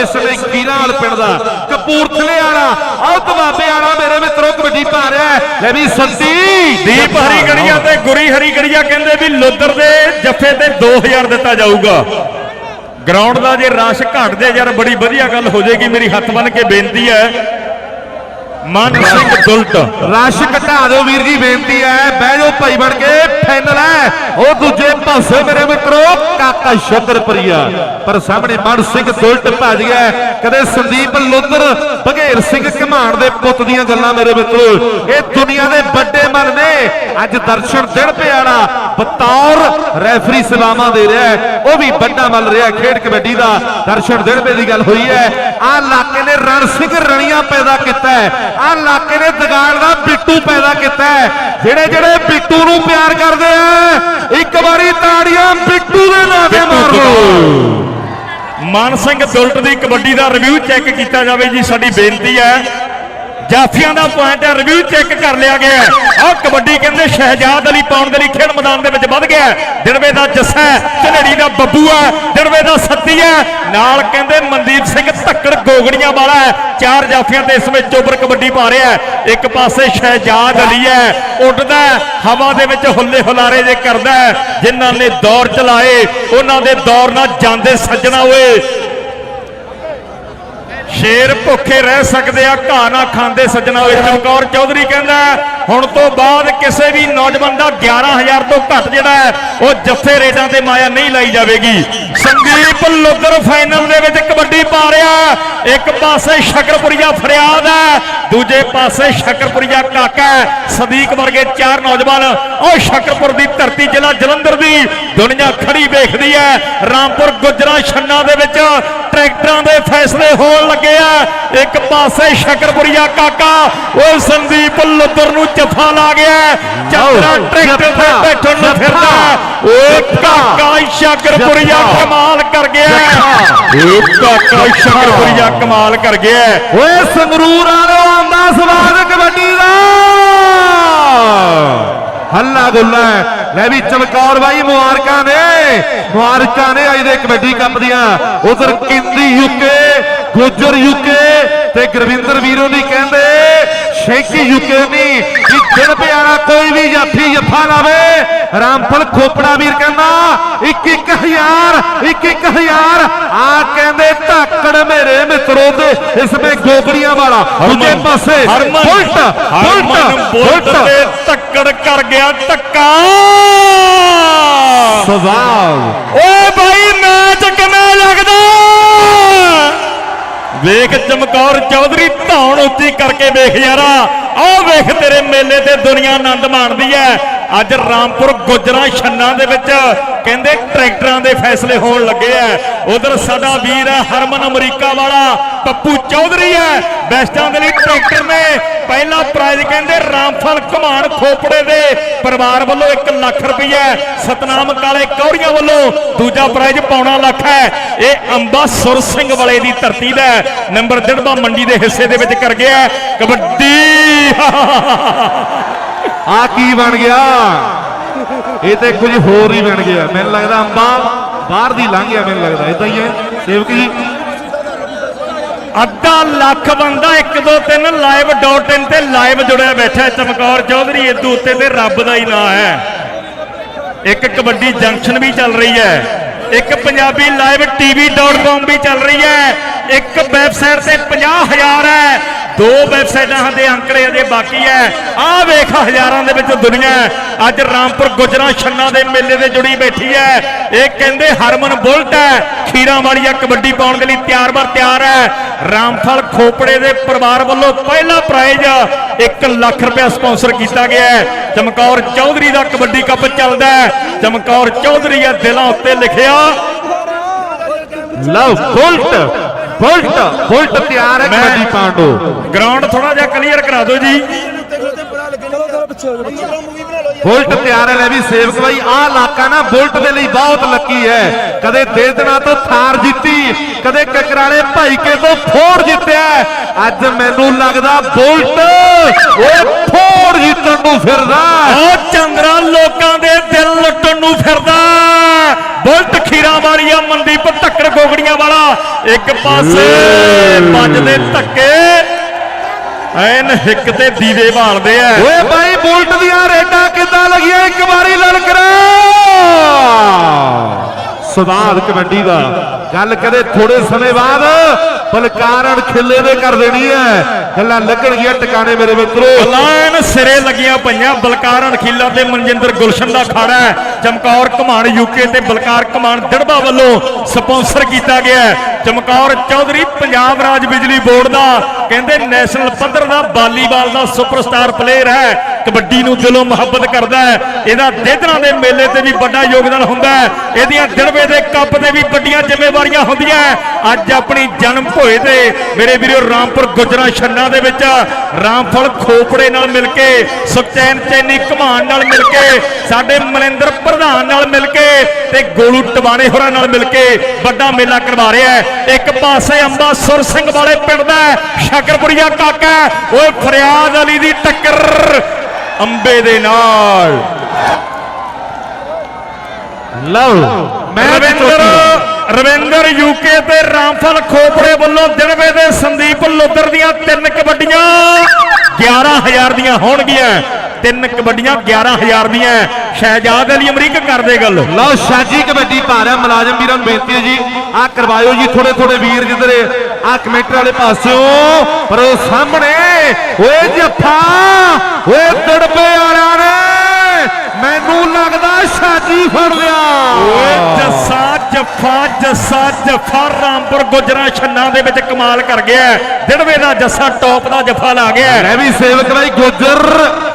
ਇਸ ਲਈ ਕੀਰਾਲ ਪਿੰਡ ਦਾ, ਕਪੂਰਥਲੇ ਵਾਲਾ ਆਹ ਦਬਾਬੇ ਵਾਲਾ ਮੇਰੇ ਮਿੱਤਰੋ, ਕਬੱਡੀ ਪਾ ਰਿਹਾ ਲੈ ਵੀ ਸੰਤੀ ਦੀਪ ਹਰੀ ਗੜੀਆ ਤੇ ਗੁਰੀ ਹਰੀ ਗੜੀਆ ਕਹਿੰਦੇ ਵੀ ਲੋਦਰ ਦੇ ਜੱਫੇ ਤੇ 2000 ਦਿੱਤਾ ਜਾਊਗਾ। ਗਰਾਊਂਡ ਦਾ ਜੇ ਰਸ਼ ਘਟ ਜਾਏ ਯਾਰ ਬੜੀ ਵਧੀਆ ਗੱਲ ਹੋ ਜਾਏਗੀ, ਮੇਰੀ ਹੱਥ ਬੰਨ ਕੇ ਬੇਨਤੀ ਹੈ। ਮਨ ਸਿੰਘ ਦੁਲਟ। ਰਸ਼ ਘਟਾ ਦਿਓ ਵੀਰ ਜੀ, ਬੇਨਤੀ ਹੈ, ਬਹਿ ਜਾਓ ਭਾਈ ਬਣ ਕੇ, ਫਾਈਨਲ ਹੈ। ਉਹ ਦੂਜੇ ਪਾਸੇ ਮੇਰੇ ਮਿੱਤਰੋ, ਕਾਕਾ ਸ਼ਤਰਪਰੀਆ ਪਰ ਸਾਹਮਣੇ ਮਨ ਸਿੰਘ ਦੁਲਟ ਭੱਜ ਗਿਆ ਕਦੇ ਸੰਦੀਪ ਲੁੱਦਰ ਬਘੇਰ ਸਿੰਘ ਘਮਾਣ ਦੇ ਪੁੱਤ ਦੀਆਂ ਗੱਲਾਂ ਮੇਰੇ ਮਿੱਤਰੋ। ਇਹ ਦੁਨੀਆ ਦੇ ਵੱਡੇ ਮਨ ਨੇ। ਅੱਜ ਦਰਸ਼ਨ ਦਿਨ ਪਿਆੜਾ ਬਤੌਰ ਰੈਫਰੀ ਸੇਵਾਵਾਂ ਦੇ ਰਿਹਾ ਉਹ ਵੀ ਵੱਡਾ ਮੱਲ ਰਿਹਾ ਖੇਡ ਕਬੱਡੀ ਦਾ। ਦਰਸ਼ਨ ਦਿੜਬੇ ਦੀ ਗੱਲ ਹੋਈ ਹੈ। ਆ ਇਲਾਕੇ ਨੇ ਰਣ ਸਿੰਘ ਰਣੀਆਂ ਪੈਦਾ ਕੀਤਾ ਹੈ। ਆ ਇਲਾਕੇ ਨੇ ਦਗਾਲ ਦਾ ਬਿੱਟੂ ਪੈਦਾ ਕੀਤਾ ਹੈ। ਜਿਹੜੇ ਜਿਹੜੇ ਬਿੱਟੂ ਨੂੰ ਪਿਆਰ ਕਰਦੇ ਆ ਇੱਕ ਵਾਰੀ ਤਾੜੀਆਂ ਬਿੱਟੂ ਦੇ ਨਾਂ ਤੇ ਮਾਰ। ਮਾਨ ਸਿੰਘ ਦੁਲਟ ਦੀ ਕਬੱਡੀ ਦਾ ਰਿਵਿਊ ਚੈੱਕ ਕੀਤਾ ਜਾਵੇ ਜੀ ਸਾਡੀ ਬੇਨਤੀ ਹੈ ਜਾਫੀਆਂ ਦਾ ਪੁਆਇੰਟ ਹੈ ਰਿਵਿਊ ਚੈੱਕ ਕਰ ਲਿਆ ਗਿਆ ਆਹ ਕਬੱਡੀ ਕਹਿੰਦੇ ਸ਼ਹਿਜਾਦ ਅਲੀ ਪਾਉਣ ਦੇ ਲਈ ਖੇਡ ਮੈਦਾਨ ਦੇ ਵਿੱਚ ਵੱਧ ਗਿਆ ਦਿੜਵੇ ਦਾ ਜੱਸਾ ਹੈ ਦਾ ਬੱਬੂ ਹੈ, ਦਿੜਵੇ ਦਾ ਸੱਤੀ ਹੈ। ਨਾਲ ਕਹਿੰਦੇ ਮਨਦੀਪ ਸਿੰਘ ਧੱਕੜ ਗੋਗੜੀਆਂ ਵਾਲਾ ਹੈ। ਚਾਰ ਜਾਫੀਆਂ ਤੇ ਇਸ ਵਿੱਚ ਚੋਬਰ ਕਬੱਡੀ ਪਾ ਰਿਹਾ ਇੱਕ ਪਾਸੇ ਸ਼ਹਿਜਾਦ ਅਲੀ ਹੈ, ਉੱਡਦਾ ਹਵਾ ਦੇ ਵਿੱਚ ਹੁੱਲੇ ਹੁਲਾਰੇ ਜੇ ਕਰਦਾ ਹੈ। ਜਿਨ੍ਹਾਂ ਨੇ ਦੌਰ ਚਲਾਏ, ਉਹਨਾਂ ਦੇ ਦੌਰ ਨਾਲ ਜਾਂਦੇ ਸੱਜਣਾ ਓਏ ਸ਼ੇਰ ਭੁੱਖੇ ਰਹਿ ਸਕਦੇ ਆ ਘਾਹ ਨਾ ਖਾਂਦੇ ਸੱਜਣਾ ਓਏ ਚਮਕੌਰ ਚੌਧਰੀ ਕਹਿੰਦਾ ਹੁਣ ਤੋਂ ਬਾਅਦ ਕਿਸੇ ਵੀ ਨੌਜਵਾਨ ਦਾ 11000 ਤੋਂ ਘੱਟ ਜਿਹੜਾ ਹੈ, ਉਹ ਜੱਫੇ ਰੇਡਾਂ ਤੇ ਮਾਇਆ ਨਹੀਂ ਲਾਈ ਜਾਵੇਗੀ। ਸੰਦੀਪ ਲੁੱਦਰ ਫਾਈਨਲ ਦੇ ਵਿੱਚ ਕਬੱਡੀ ਪਾ ਰਿਹਾ ਇੱਕ ਪਾਸੇ ਸ਼ਕਰਪੁਰੀਆ ਫਰਿਆਦ ਹੈ, ਦੂਜੇ ਪਾਸੇ ਸ਼ਕਰਪੁਰੀਆ ਕਾਕਾ ਹੈ। ਸਦੀਕ ਵਰਗੇ ਚਾਰ ਨੌਜਵਾਨ, ਉਹ ਸ਼ਕਰਪੁਰ ਦੀ ਧਰਤੀ ਜ਼ਿਲ੍ਹਾ ਜਲੰਧਰ ਦੀ ਦੁਨੀਆ ਖੜੀ ਵੇਖਦੀ ਹੈ। ਰਾਮਪੁਰ ਗੁਜਰਾ ਛੰਨਾ ਦੇ ਵਿੱਚ ਟਰੈਕਟਰਾਂ ਦੇ ਫੈਸਲੇ ਹੋਣ ਲੱਗੇ ਆ। ਇੱਕ ਪਾਸੇ ਸ਼ਕਰਪੁਰੀਆ ਕਾਕਾ ਉਹ ਸੰਦੀਪ ਲੁੱਦਰ ਨੂੰ ਜੱਫਾ ਲਾ ਗਿਆ ਚਾਦਰਾ ਟਰੈਕਟਰ ਤੇ ਬੈਠਣ ਨੂੰ ਫਿਰਦਾ ਉਹ ਕਾਕਾ ਸ਼ਕਰਪੁਰੀਆ ਕਮਾਲ ਕਰ ਗਿਆ। ਉਹ ਕਾਕਾ ਸ਼ਕਰਪੁਰੀਆ ਕਮਾਲ ਕਰ ਗਿਆ ਓਏ ਸੰਗਰੂਰ ਵਾਲੋ ਆਂਦਾ ਸਵਾਦ ਕਬੱਡੀ ਦਾ। ਹੱਲਾ ਗੁੱਲਾ। ਲੈ ਵੀ ਚਮਕੌਰ ਬਾਈ ਮੁਬਾਰਕਾਂ ਨੇ। ਮੁਬਾਰਕਾਂ ਨੇ ਅੱਜ ਦੇ ਕਬੱਡੀ ਕੱਪ ਦੀਆਂ। ਉਧਰ ਕਿੰਦੀ ਯੂਕੇ ਗੁੱਜਰ ਯੂਕੇ ਤੇ ਗੁਰਵਿੰਦਰ ਵੀਰੋ ਨਹੀਂ ਕਹਿੰਦੇ ਸ਼ੇਖੀ ਯੂਕੇ ਨਹੀਂ ਕਿ ਦਿਨ ਪਿਆਰਾ ਕੋਈ ਵੀ ਜਾਫੀ ਜੱਫਾ ਲਾਵੇ। ਰਾਮਫਲ ਖੋਪੜਾ ਵੀਰ ਕਹਿੰਦਾ 21000 21000 ਆ ਕਹਿੰਦੇ ਧਾਕੜ ਮੇਰੇ ਮਿੱਤਰੋ ਤੇ ਇਸ ਵਿੱਚ ਗੋਗੜੀਆਂ ਵਾਲਾ। ਦੂਜੇ ਪਾਸੇ ਬੁਲਟ ਬੁਲਟ ਬੁਲਟ ਤੇ ਧੱਕੜ ਕਰ ਗਿਆ ਧੱਕਾ। ਸਵਾਲ। ਓਏ ਭਾਈ ਮੈਚ ਕਿਵੇਂ ਲੱਗਦਾ? ਵੇਖ ਚਮਕੌਰ ਚੌਧਰੀ ਧੌਣ ਉੱਚੀ ਕਰਕੇ ਵੇਖ ਯਾਰਾ। ਆਹ ਵੇਖ ਤੇਰੇ ਮੇਲੇ ਤੇ ਦੁਨੀਆ ਆਨੰਦ ਮਾਣਦੀ ਐ। ਅੱਜ ਰਾਮਪੁਰ ਗੁਜਰਾ ਛੰਨਾ ਦੇ ਵਿੱਚ ਕਹਿੰਦੇ ਟਰੈਕਟਰਾਂ ਦੇ ਫੈਸਲੇ ਹੋਣ ਲੱਗੇ ਐ ਉਧਰ ਸਾਡਾ ਵੀਰ ਹੈ ਹਰਮਨ ਅਮਰੀਕਾ ਵਾਲਾ, ਪੱਪੂ ਚੌਧਰੀ ਐ ਬੈਸਟਾਂ ਦੇ ਲਈ ਟਰੈਕਟਰ ਨੇ ਪਹਿਲਾ ਪ੍ਰਾਈਜ਼ ਕਹਿੰਦੇ ਰਾਮਫਲ ਘਮਾਣ ਖੋਪੜੇ ਦੇ ਪਰਿਵਾਰ ਵੱਲੋਂ 1 ਲੱਖ ਰੁਪਈਆ। ਸਤਨਾਮ ਕਾਲੇ ਕੌੜੀਆਂ ਵੱਲੋਂ ਦੂਜਾ ਪ੍ਰਾਈਜ਼ ਪੌਣਾ ਲੱਖ ਹੈ। ਇਹ ਅੰਬਾ ਸੁਰ ਸਿੰਘ ਵਾਲੇ ਦੀ ਧਰਤੀ ਦਾ ਹੈ। ਨੰਬਰ ਦਿੜਬਾ ਮੰਡੀ ਦੇ ਹਿੱਸੇ ਦੇ ਵਿੱਚ ਕਰ ਗਿਆ। ਕਬੱਡੀ! ਆ ਕੀ ਬਣ ਗਿਆ? ਇਹ ਤੇ ਕੁਝ ਹੋਰ ਹੀ ਬਣ ਗਿਆ। ਮੈਨੂੰ ਲੱਗਦਾ ਅੰਬਾ ਬਾਹਰ ਦੀ ਲੰਘ ਗਿਆ, ਮੈਨੂੰ ਲੱਗਦਾ। ਇਦਾਂ ਹੀ ਹੈ। ਸੇਵਕ ਜੀ। ਅੱਧਾ ਲੱਖ ਬੰਦਾ 1 2 3 ਲਾਈਵ ਡਾਟ ਇਨ ਤੇ ਲਾਈਵ ਜੁੜਿਆ ਬੈਠਾ ਹੈ। ਚਮਕੌਰ ਚੌਧਰੀ ਇਦੋਂ ਉੱਤੇ ਤੇ ਰੱਬ ਦਾ ਹੀ ਨਾਂ ਹੈ। ਇੱਕ ਕਬੱਡੀ ਜੰਕਸ਼ਨ ਵੀ ਚੱਲ ਰਹੀ ਹੈ। ਇੱਕ ਪੰਜਾਬੀ ਲਾਈਵ tv.com ਵੀ ਚੱਲ ਰਹੀ ਹੈ। ਇੱਕ ਵੈਬਸਾਈਟ ਤੇ 50000 ਹੈ। ਦੋ ਵੈਬਸਾਈਟਾਂ ਦੇ ਅੰਕੜੇ ਅਜੇ ਬਾਕੀ ਹੈ। ਆਹ ਵੇਖ, ਹਜ਼ਾਰਾਂ ਦੇ ਵਿੱਚ ਦੁਨੀਆ ਅੱਜ ਰਾਮਪੁਰ ਗੁਜਰਾ ਛੰਨਾ ਦੇ ਮੇਲੇ ਤੇ ਜੁੜੀ ਬੈਠੀ ਹੈ। ਇਹ ਕਹਿੰਦੇ ਹਰਮਨ ਬੁਲਟ ਹੈ। ਖੀਰਾਂ ਵਾਲੀਆ ਕਬੱਡੀ ਪਾਉਣ ਦੇ ਲਈ ਤਿਆਰ ਬਰ ਤਿਆਰ ਹੈ। ਰਾਮਫਲ ਖੋਪੜੇ ਦੇ ਪਰਿਵਾਰ ਵੱਲੋਂ ਪਹਿਲਾ ਪ੍ਰਾਈਜ਼ 1 ਲੱਖ ਰੁਪਏ ਸਪਾਂਸਰ ਕੀਤਾ ਗਿਆ ਹੈ। ਚਮਕੌਰ ਚੌਧਰੀ ਦਾ ਕਬੱਡੀ ਕੱਪ ਚੱਲਦਾ ਹੈ। ਚਮਕੌਰ ਚੌਧਰੀ ਆ ਦਿਲਾਂ ਉੱਤੇ ਲਿਖਿਆ ਲਵ ਬੁਲਟ। ਬੁਲਟ ਬੁਲਟ ਤਿਆਰ ਹੈ ਮੈਂ- ਕਬੱਡੀ ਪਾਂਡੋ ਗਰਾਊਂਡ ਥੋੜਾ ਜਿਹਾ ਕਲੀਅਰ ਕਰਾ ਦਿਓ ਜੀ। ਬੁਲਟ ਤਿਆਰ ਹੈ ਲੈ ਵੀ ਸੇਵਕ ਬਾਈ ਆਹ ਇਲਾਕਾ ਨਾ ਬੁਲਟ ਦੇ ਲਈ ਬਹੁਤ ਲੱਕੀ ਹੈ ਕਦੇ ਦੇ ਦਿਨਾਂ ਤੋਂ ਥਾਰ ਜਿੱਤੀ ਕਦੇ ਕਕਰਾਲੇ ਭਾਈਕੇ ਤੋਂ ਫੋੜ ਜਿੱਤਿਆ। ਅੱਜ ਮੈਨੂੰ ਲੱਗਦਾ ਬੁਲਟ ਓਏ ਫੋੜ ਜਿੱਤਣ ਨੂੰ ਫਿਰਦਾ ਉਹ ਚੰਦਰਾ ਲੋਕਾਂ ਦੇ ਦਿਲ ਲੁੱਟਣ ਨੂੰ ਫਿਰਦਾ। ਬੁਲਟ ਖੀਰਾਂ ਵਾਲੀਆ ਮਨਦੀਪ ਧੱਕੜ ਗੋਗੜੀਆਂ ਵਾਲਾ ਇੱਕ ਪਾਸੇ ਵੱਜਦੇ ਧੱਕੇ ਐਨ ਹਿੱਕ ਤੇ ਦੀਵੇ ਭਾਲਦੇ ਆ। ਓਏ ਭਾਈ ਬੁਲਟ ਦੀਆਂ ਰੇਡਾਂ ਕਿੱਦਾਂ ਲੱਗੀਆਂ? ਇੱਕ ਵਾਰੀ ਲਲਕਰਾ ਸਵਾਦ ਕਬੱਡੀ ਦਾ। ਗੱਲ ਕਦੇ ਥੋੜੇ ਸਮੇਂ ਬਾਅਦ, ਬਲਕਾਰਨ ਖਿੱਲੇ ਦੇ ਕਰ ਦੇਣੀ ਹੈ। ਗੱਲਾਂ ਲੱਗਣਗੀਆਂ ਟਿਕਾਣੇ ਮੇਰੇ ਮਿੱਤਰੋ। ਲਾਇਨ ਸਿਰੇ ਲੱਗੀਆਂ ਪਈਆਂ ਬਲਕਾਰ ਅਣਖੀਲਾ ਤੇ ਮਨਜਿੰਦਰ ਗੁਲਸ਼ਨ ਦਾ ਖਾੜਾ ਹੈ। ਚਮਕੌਰ ਘਮਾਣ ਯੂਕੇ ਤੇ ਬਲਕਾਰ ਘਮਾਣ ਦਿੜਬਾ ਵੱਲੋਂ ਸਪਾਂਸਰ ਕੀਤਾ ਗਿਆ ਹੈ। ਚਮਕੌਰ ਚੌਧਰੀ, ਪੰਜਾਬ ਰਾਜ ਬਿਜਲੀ ਬੋਰਡ ਦਾ, ਕਹਿੰਦੇ ਨੈਸ਼ਨਲ ਪੱਧਰ ਦਾ ਵਾਲੀਬਾਲ ਦਾ ਸੁਪਰਸਟਾਰ ਪਲੇਅਰ ਹੈ। ਕਬੱਡੀ ਨੂੰ ਦਿਲੋਂ ਮੁਹੱਬਤ ਕਰਦਾ ਹੈ। ਇਹਦਾ ਦੇਦਰਾਂ ਦੇ ਮੇਲੇ ਤੇ ਵੀ ਵੱਡਾ ਯੋਗਦਾਨ ਹੁੰਦਾ ਹੈ। ਇਹਦੀਆਂ ਦਿੜਵੇ ਦੇ ਕੱਪ ਤੇ ਵੀ ਵੱਡੀਆਂ ਜ਼ਿੰਮੇਵਾਰੀਆਂ ਹੁੰਦੀਆਂ ਅੱਜ ਆਪਣੀ ਜਨਮ ਭੋਏ ਤੇ ਮੇਰੇ ਵੀਰੋ ਰਾਮਪੁਰ ਗੁਜਰਾ ਛੰਨਾ ਦੇ ਵਿੱਚ ਰਾਮਫਲ ਖੋਪੜੇ ਨਾਲ ਮਿਲ ਕੇ ਸੁਖਚੈਨ ਚੈਨੀ ਘਮਾਨ ਨਾਲ ਮਿਲ ਕੇ ਸਾਡੇ ਮਨਿੰਦਰ ਪ੍ਰਧਾਨ ਨਾਲ ਮਿਲ ਕੇ ਤੇ ਗੋਲੂ ਟਵਾਣੇ ਹੋਰਾਂ ਨਾਲ ਮਿਲ ਕੇ ਵੱਡਾ ਮੇਲਾ ਕਰਵਾ ਰਿਹਾ ਹੈ। ਇੱਕ ਪਾਸੇ ਅੰਬਾ ਸੁਰ ਸਿੰਘ ਵਾਲੇ ਪਿੰਡ ਦਾ ਸ਼ਕਰਪੁਰੀਆ ਕਾਕਾ ਹੈ, ਓਏ ਫਰਿਆਦ ਅਲੀ ਦੀ ਟੱਕਰ ਅੰਬੇ ਦੇ ਨਾਲ। ਲਓ ਮੈਚ ਰਵਿੰਦਰ ਰਵਿੰਦਰ ਯੂਕੇ ਤੇ ਰਾਮਫਲ ਖੋਪੜੇ ਵੱਲੋਂ ਦਿਨਵੇ ਦੇ ਸੰਦੀਪ ਲੁੱਦਰ ਦੀਆਂ ਤਿੰਨ ਕਬੱਡੀਆਂ 11000 ਦੀਆਂ ਹੋਣਗੀਆਂ। ਤਿੰਨ ਕਬੱਡੀਆਂ 11000 ਦੀਆਂ। ਸ਼ਹਿਜਾਦ ਅਲੀ ਅਮਰੀਕ ਕਰਦੇ ਗੱਲ। ਲਓ ਸਾਜੀ ਕਬੱਡੀ ਪਾ ਰਿਹਾ ਮੁਲਾਜ਼ਮ ਵੀਰਾਂ ਨੂੰ ਬੇਨਤੀ ਹੈ ਜੀ ਆ ਕਰਵਾਇਓ ਜੀ ਥੋੜੇ ਥੋੜੇ ਵੀਰ ਜਿੱਧਰੇ ਆ ਕਮੇਟਰ ਵਾਲੇ ਪਾਸਿਓਂ। ਪਰ ਉਹ ਸਾਹਮਣੇ ਓਏ ਜੱਫਾ ਓਏ ਤੜਪੇ ਵਾਲਿਆਂ ਨੇ। ਮੈਨੂੰ ਲੱਗਦਾ ਸਾਜੀ ਫੜ ਲਿਆ। ਓਏ ਜੱਸਾ ਜੱਫਾ ਜੱਸਾ ਜੱਫਾ ਗੁਜਰਾ ਛੰਨਾ ਦੇ ਵਿੱਚ ਕਮਾਲ ਕਰ ਗਿਆ ਦਿੜਵੇ ਦਾ ਜੱਸਾ, ਟੌਪ ਦਾ ਜੱਫਾ ਲਾ ਗਿਆ ਹੈ। ਵੀ ਸੇਵਕ ਬਾਈ ਗੁੱਜਰ,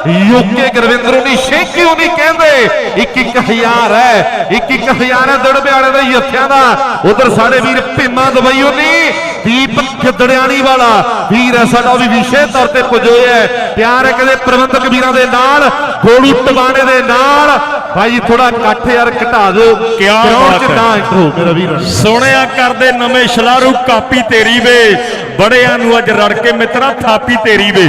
ਯੂਕੇ ਗੁਰਵਿੰਦਰ ਨਹੀਂ ਸ਼ੇਕੀ ਨਹੀਂ ਕਹਿੰਦੇ, ਇੱਕ ਇੱਕ ਹਜ਼ਾਰ ਹੈ, ਇੱਕ ਇੱਕ ਹਜ਼ਾਰ ਹੈ ਦੜਬੇ ਵਾਲੇ ਦੇ ਯੱਥਿਆਂ ਦਾ। ਉਧਰ ਸਾਡੇ ਵੀਰ ਭੀਮਾ ਦਵਾਈਓ ਨਹੀਂ ਦੀਪਕ ਖਿਦੜਿਆਣੀ ਵਾਲਾ। ਵੀਰ ਹੈ ਸਾਡਾ ਵੀ ਵਿਸ਼ੇ ਤੌਰ ਤੇ ਪੁੱਜੋਇਆ ਪਿਆਰ ਹੈ ਕਦੇ ਪ੍ਰਬੰਧਕ ਵੀਰਾਂ ਦੇ ਨਾਲ, ਗੋਲੂ ਟਵਾਣੇ ਦੇ ਨਾਲ ਭਾਈ ਥੋੜਾ ਇਕੱਠ ਯਾਰ ਘਟਾ ਦਿਓ। ਕਿਆ ਬਾਤ ਹੈ। ਮੇਰਾ ਵੀਰ ਸੋਹਣਿਆ ਕਰਦੇ ਨਵੇਂ ਸ਼ਲਾਰੂ ਕਾਪੀ ਤੇਰੀ ਵੇ। ਬੜਿਆਂ ਨੂੰ ਅੱਜ ਰੜ ਕੇ ਮਿੱਤਰਾ ਥਾਪੀ ਤੇਰੀ ਵੇ।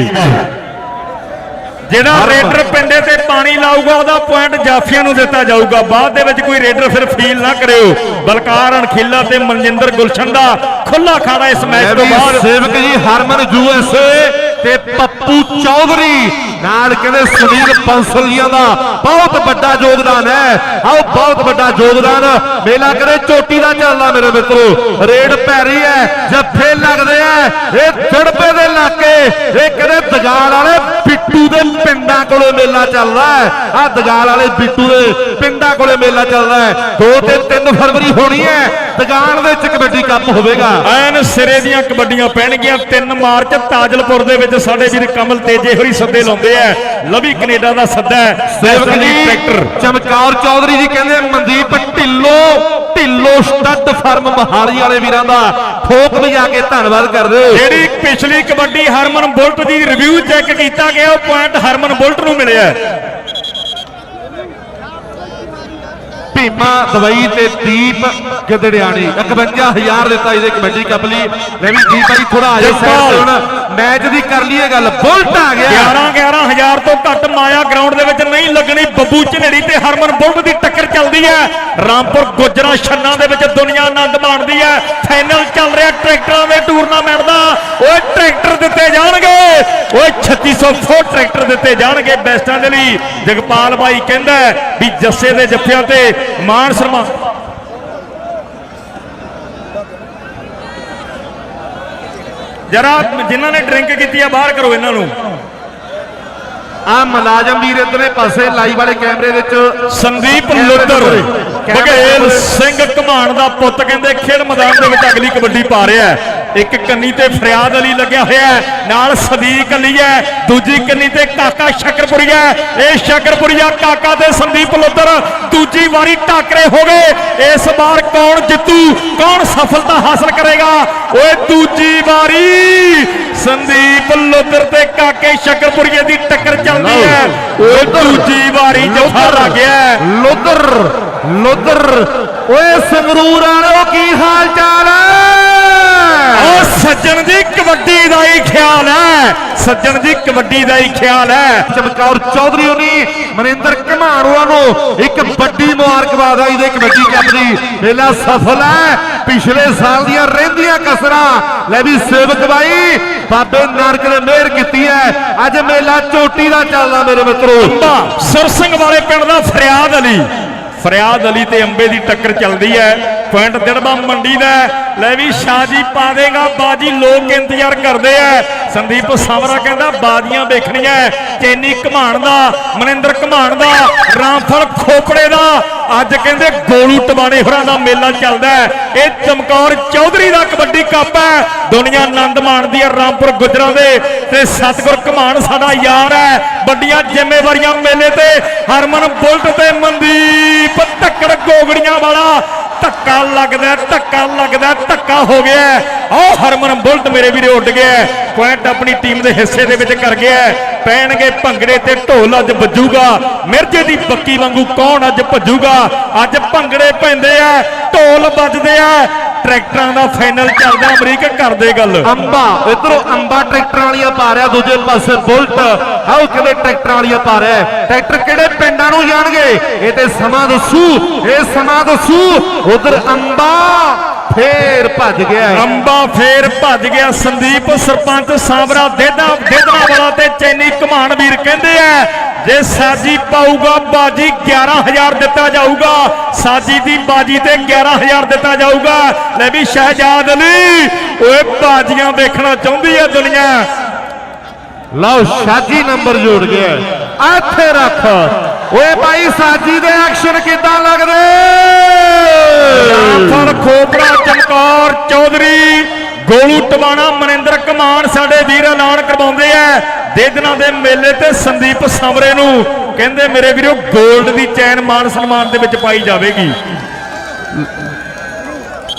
ਜਿਹੜਾ ਰੇਡਰ ਪਿੰਡੇ ਤੇ ਪਾਣੀ ਲਾਊਗਾ ਉਹਦਾ ਪੁਆਇੰਟ ਜਾਫੀਆਂ ਨੂੰ ਦਿੱਤਾ ਜਾਊਗਾ। ਬਾਅਦ ਦੇ ਵਿੱਚ ਕੋਈ ਰੇਡਰ ਫਿਰ ਫੀਲ ਨਾ ਕਰਿਓ। ਬਲਕਾਰ ਅਣਖੀਲਾ ਤੇ ਮਨਜਿੰਦਰ ਗੁਲਸ਼ਨ ਦਾ ਖੁੱਲਾ ਖਾੜਾ ਇਸ ਮੈਚ ਤੋਂ ਬਾਅਦ। ਸੇਵਕ ਜੀ ਹਰਮਨ ਯੂਐਸਏ ਤੇ ਪੱਪੂ ਚੌਧਰੀ। ਨਾਲ ਕਹਿੰਦੇ ਸੁਨੀਲ ਬੰਸਲੀਆਂ ਦਾ ਬਹੁਤ ਵੱਡਾ ਯੋਗਦਾਨ ਹੈ। ਆਓ, ਬਹੁਤ ਵੱਡਾ ਯੋਗਦਾਨ। ਮੇਲਾ ਕਰੇ, ਚੋਟੀ ਦਾ ਚੱਲਦਾ ਮੇਰੇ ਮਿੱਤਰੋ। ਰੇਡ ਪੈਰੀ ਹੈ, ਜੱਫੇ ਲੱਗਦੇ ਆ। ਇਹ ਥੜਪੇ ਦੇ ਇਲਾਕੇ ਇਹ ਕਹਿੰਦੇ ਦਗਾਲ ਵਾਲੇ ਬਿੱਟੂ ਦੇ ਪਿੰਡਾਂ ਕੋਲੇ ਮੇਲਾ ਚੱਲਦਾ ਹੈ। ਆ ਦਗਾਲ ਵਾਲੇ ਬਿੱਟੂ ਦੇ ਪਿੰਡਾਂ ਕੋਲੇ ਮੇਲਾ ਚੱਲਦਾ ਹੈ। 2 ਤੇ 3 ਫਰਵਰੀ ਹੋਣੀ ਹੈ। ਦਗਾਲ ਦੇ ਵਿੱਚ ਕਬੱਡੀ ਕੱਪ ਹੋਵੇਗਾ। ਐਨ ਸਿਰੇ ਦੀਆਂ ਕਬੱਡੀਆਂ ਪੈਣਗੀਆਂ। 3 ਮਾਰਚ ਤਾਜਲਪੁਰ ਦੇ ਵਿੱਚ ਸਾਡੇ ਵੀਰ ਕਮਲ ਤੇਜੇ ਹੋਰੀ ਸੱਦੇ ਲਾਉਂਦੇ ਆ। ਲਵੀ ਕੈਨੇਡਾ ਦਾ ਸੱਦਾ ਹੈ। ਸੇਵਕ ਜੀ ਟਰੈਕਟਰ। ਚਮਕੌਰ ਚੌਧਰੀ ਜੀ ਕਹਿੰਦੇ ਮਨਦੀਪ ਢਿੱਲੋ ਢਿੱਲੋ ਸਟੱਡ ਫਰਮ ਮਹਾਲੀ ਵਾਲੇ ਵੀਰਾਂ ਦਾ ਠੋਕ ਵਜਾ ਕੇ ਧੰਨਵਾਦ ਕਰਦੇ ਜਿਹੜੀ ਪਿਛਲੀ ਕਬੱਡੀ ਹਰਮਨ ਬੁਲਟ ਦੀ ਰਿਵਿਊ ਚੈੱਕ ਕੀਤਾ ਗਿਆ ਉਹ ਪੁਆਇੰਟ ਹਰਮਨ ਬੁਲਟ ਨੂੰ ਮਿਲਿਆ ਹੈ। ਭੀਮਾ ਦਵਾਈ ਤੇ ਦੀਪ ਗਦੜਿਆਣੀ। 51000 ਦਿੱਤਾ ਇਹਦੇ ਕਬੱਡੀ ਕੱਪ ਲਈ। ਲੈ ਵੀ ਦੀਪ ਭਾਈ ਥੋੜਾ ਆ ਜਾ ਸਾਈਡ ਤੇ ਹੁਣ। ਮੈਚ ਦੀ ਕਰ ਲਈਏ ਗੱਲ ਬੁਲਟ ਆ ਗਿਆ। 11 11000 ਤੋਂ ਘੱਟ ਮਾਇਆ ਗਰਾਊਂਡ ਦੇ ਵਿੱਚ ਨਹੀਂ ਲੱਗਣੀ। ਬੱਬੂ ਝਨੇੜੀ ਤੇ ਹਰਮਨ ਬੁਲਟ ਦੀ ਟੱਕਰ ਚੱਲਦੀ ਹੈ। ਰਾਮਪੁਰ ਗੁਜਰਾ ਛੰਨਾ ਦੇ ਵਿੱਚ ਦੁਨੀਆ ਆਨੰਦ ਮਾਣਦੀ ਹੈ। ਫਾਈਨਲ ਚੱਲ ਰਿਹਾ ਟਰੈਕਟਰਾਂ ਦੇ ਟੂਰਨਾਮੈਂਟ ਦਾ। ਓਏ ਟਰੈਕਟਰ ਦਿੱਤੇ ਜਾਣਗੇ। ਓਏ 3600 ਫੁੱਟ ਟਰੈਕਟਰ ਦਿੱਤੇ ਜਾਣਗੇ ਬੈਸਟਾਂ ਦੇ ਲਈ। ਜਗਪਾਲ ਬਾਈ ਕਹਿੰਦਾ ਵੀ ਜੱਸੇ ਦੇ ਜੱਫਿਆਂ ਤੇ ਮਾਨ ਸਨਮਾਨ। ਜਰਾ ਜਿਨ੍ਹਾਂ ਨੇ ਡਰਿੰਕ ਕੀਤੀ ਆ ਬਾਹਰ ਕਰੋ ਇਹਨਾਂ ਨੂੰ। ਆ ਮਲਾਜਮ ਵੀਰ ਇਧਰਲੇ ਪਾਸੇ ਲਾਈਵ ਵਾਲੇ ਕੈਮਰੇ ਵਿੱਚ ਸੰਦੀਪ ਬਘੇਲ ਮੂਹਰੇ। ਸਿੰਘ ਘਮਾਣ ਦਾ ਪੁੱਤ ਕਹਿੰਦੇ ਖੇਡ ਮੈਦਾਨ ਦੇ ਵਿੱਚ ਅਗਲੀ ਕਬੱਡੀ ਪਾ ਰਿਹਾ ਹੈ ਇੱਕ ਕੰਨੀ ਤੇ ਫਰਿਆਦ ਅਲੀ ਲੱਗਿਆ ਹੋਇਆ ਹੈ ਨਾਲ ਸਦੀਕ ਅਲੀ ਹੈ ਦੂਜੀ ਕੰਨੀ ਤੇ ਕਾਕਾ ਸ਼ਕਰਪੁਰੀਆ ਹੈ। ਇਹ ਸ਼ਕਰਪੁਰੀਆ ਕਾਕਾ ਤੇ ਸੰਦੀਪ ਲੁੱਦਰ ਦੂਜੀ ਵਾਰੀ ਟਾਕਰੇ ਹੋ ਗਏ ਇਸ ਵਾਰ ਕੌਣ ਜਿੱਤੂ ਕੌਣ ਸਫਲਤਾ ਹਾਸਲ ਕਰੇਗਾ ਓਏ ਦੂਜੀ ਵਾਰੀ ਸੰਦੀਪ ਲੁੱਦਰ ਤੇ ਕਾਕੇ ਸ਼ਕਰਪੁਰੀਏ ਦੀ ਟੱਕਰ ਚੱਲਦੀ ਹੈ। ਓਏ ਦੂਜੀ ਵਾਰੀ ਜਫਾ ਲੱਗ ਗਿਆ ਹੈ। ਲੁੱਦਰ ਲੁੱਦਰ ਓਏ ਸੰਗਰੂਰ ਵਾਲਿਓ ਕੀ ਹਾਲ ਚਾਲ ਹੈ? ਓ ਸੱਜਣ ਜੀ ਕਬੱਡੀ ਦਾ ਹੀ ਖਿਆਲ ਹੈ। ਸੱਜਣ ਜੀ ਕਬੱਡੀ ਦਾ ਹੀ ਖਿਆਲ ਹੈ। ਚਮਕੌਰ ਚੌਧਰੀ ਹੋਣੀ ਮਨਿੰਦਰ ਘਮਾਣੂਆ ਨੂੰ ਇੱਕ ਵੱਡੀ ਮੁਬਾਰਕਬਾਦ ਆ ਇਹਦੇ ਕਬੱਡੀ ਕੱਪ ਦੀ। ਮੇਲਾ ਸਫਲ ਹੈ। ਪਿਛਲੇ ਸਾਲ ਦੀਆਂ ਰਹਿੰਦੀਆਂ ਕਸਰਾਂ। ਲੈ ਵੀ ਸੇਵਕ ਬਾਈ, ਬਾਬੇ ਨਾਨਕ ਨੇ ਮਿਹਰ ਕੀਤੀ ਹੈ। ਅੱਜ ਮੇਲਾ ਚੋਟੀ ਦਾ ਚੱਲਦਾ ਮੇਰੇ ਮਿੱਤਰੋ। ਅੰਬਾ ਵਾਲੇ ਪਿੰਡ ਦਾ ਫਰਿਆਦ ਅਲੀ। ਫਰਿਆਦ ਅਲੀ ਤੇ ਅੰਬੇ ਦੀ ਟੱਕਰ ਚੱਲਦੀ ਹੈ। ਪੁਆਇੰਟ ਦਿੜਬਾ ਮੰਡੀ ਦਾ ਲੈ ਵੀ ਸ਼ਾਜੀ ਪਾ ਦੇਗਾ, ਬਾਜੀ ਲੋਕ ਇੰਤਜ਼ਾਰ ਕਰਦੇ ਆ। ਸੰਦੀਪ ਸਾਵਰਾ ਕਹਿੰਦਾ, ਬਾਜੀਆਂ ਵੇਖਣੀਆਂ ਚੈਨੀ ਘਮਾਣ ਦਾ, ਮਨਿੰਦਰ ਘਮਾਣ ਦਾ, ਰਾਮਫਲ ਖੋਪੜੇ ਦਾ। ਅੱਜ ਕਹਿੰਦੇ ਗੋਲੂ ਟਵਾਣੇ ਹੋਰਾਂ ਦਾ ਮੇਲਾ ਚੱਲਦਾ ਇਹ ਚਮਕੌਰ ਚੌਧਰੀ ਦਾ ਕਬੱਡੀ ਕੱਪ ਹੈ ਦੁਨੀਆ ਆਨੰਦ ਮਾਣਦੀ ਹੈ ਰਾਮਪੁਰ ਗੁਜਰਾਂ ਦੇ। ਤੇ ਸਤਗੁਰ ਘਮਾਣ ਸਾਡਾ ਯਾਰ ਹੈ ਵੱਡੀਆਂ ਜ਼ਿੰਮੇਵਾਰੀਆਂ ਮੇਲੇ ਤੇ ਹਰਮਨ ਬੁਲਟ ਤੇ ਮਨਦੀਪ ਧੱਕੜ ਗੋਗੜੀਆਂ ਵਾਲਾ। ਧੱਕਾ ਲੱਗਦਾ ਧੱਕਾ ਲੱਗਦਾ, ਧੱਕਾ ਹੋ ਗਿਆ। ਆਹ ਹਰਮਨ ਬੁਲਟ ਮੇਰੇ ਵੀਰੇ ਉੱਡ ਗਿਆ। ਪੁਆਇੰਟ ਆਪਣੀ ਟੀਮ ਦੇ ਹਿੱਸੇ ਦੇ ਵਿੱਚ ਕਰ ਗਿਆ। ਪੈਣਗੇ ਭੰਗੜੇ ਤੇ ਢੋਲ ਅੱਜ ਵੱਜੂਗਾ। ਮਿਰਜੇ ਦੀ ਬੱਕੀ ਵਾਂਗੂ ਕੌਣ ਅੱਜ ਭੱਜੂਗਾ? ਅੱਜ ਭੰਗੜੇ ਪੈਂਦੇ ਆ, ਢੋਲ ਵੱਜਦੇ ਆ। ਟਰੈਕਟਰਾਂ ਦਾ ਫਾਈਨਲ ਚੱਲਦਾ ਅਮਰੀਕ ਕਰਦੇ ਗੱਲ। ਅੰਬਾ ਇਧਰੋਂ ਅੰਬਾ ਟਰੈਕਟਰਾਂ ਵਾਲੀਆਂ ਪਾ ਰਿਹਾ ਦੂਜੇ ਪਾਸੇ ਬੁਲਟ। ਆਓ ਕਹਿੰਦੇ ਟਰੈਕਟਰਾਂ ਵਾਲੀਆਂ ਪਾ ਰਿਹਾ। ਟਰੈਕਟਰ ਕਿਹੜੇ ਪਿੰਡਾਂ ਨੂੰ ਜਾਣਗੇ? ਇਹ ਤੇ ਸਮਾਂ ਦੱਸੂ ਇਹ ਸਮਾਂ ਦੱਸੂ। ਉਧਰ ਅੰਬਾ ਫੇਰ ਭੱਜ ਗਿਆ। ਅੰਬਾ ਫੇਰ ਭੱਜ ਗਿਆ ਸੰਦੀਪ ਸਰਪੰਚ ਸਾਬਰਾ ਦੇਦਾ ਦੇਦਨਾ ਵਾਲਾ ਤੇ ਚੈਨੀ ਘਮਾਣ ਵੀਰ ਕਹਿੰਦੇ ਆ ਜੇ ਸਾਜੀ ਪਾਊਗਾ ਬਾਜੀ 11000 ਦਿੱਤਾ ਜਾਊਗਾ। ਸਾਜੀ ਦੀ ਬਾਜੀ ਤੇ 11000 ਦਿੱਤਾ ਜਾਊਗਾ। ਲੈ ਵੀ ਸ਼ਹਿਜਾਦ ਅਲੀ। ਓਏ ਬਾਜੀਆਂ ਵੇਖਣਾ ਚਾਹੁੰਦੀ ਹੈ ਦੁਨੀਆ। ਲਓ ਸਾਜੀ ਨੰਬਰ ਜੋੜ ਗਿਆ। ਇੱਥੇ ਰੱਖ। ਓਏ ਭਾਈ ਸਾਜੀ ਦੇ ਐਕਸ਼ਨ ਕਿੱਦਾਂ ਲੱਗਦੇ? ਰਾਮਫਲ ਖੋਪੜਾ, ਚਮਕੌਰ ਚੌਧਰੀ, ਗੋਲੂ ਟਵਾਣਾ, ਮਨਿੰਦਰ ਕਮਾਨ ਸਾਡੇ ਵੀਰ ਐਲਾਨ ਕਰਵਾਉਂਦੇ ਆ। ਦੇ ਦਿਨਾਂ ਦੇ ਮੇਲੇ ਤੇ ਸੰਦੀਪ ਸਮਰੇ ਨੂੰ ਕਹਿੰਦੇ ਮੇਰੇ ਵੀਰੋ 골ਡ ਦੀ ਚੈਨ ਮਾਨ ਸਨਮਾਨ ਦੇ ਵਿੱਚ ਪਾਈ ਜਾਵੇਗੀ।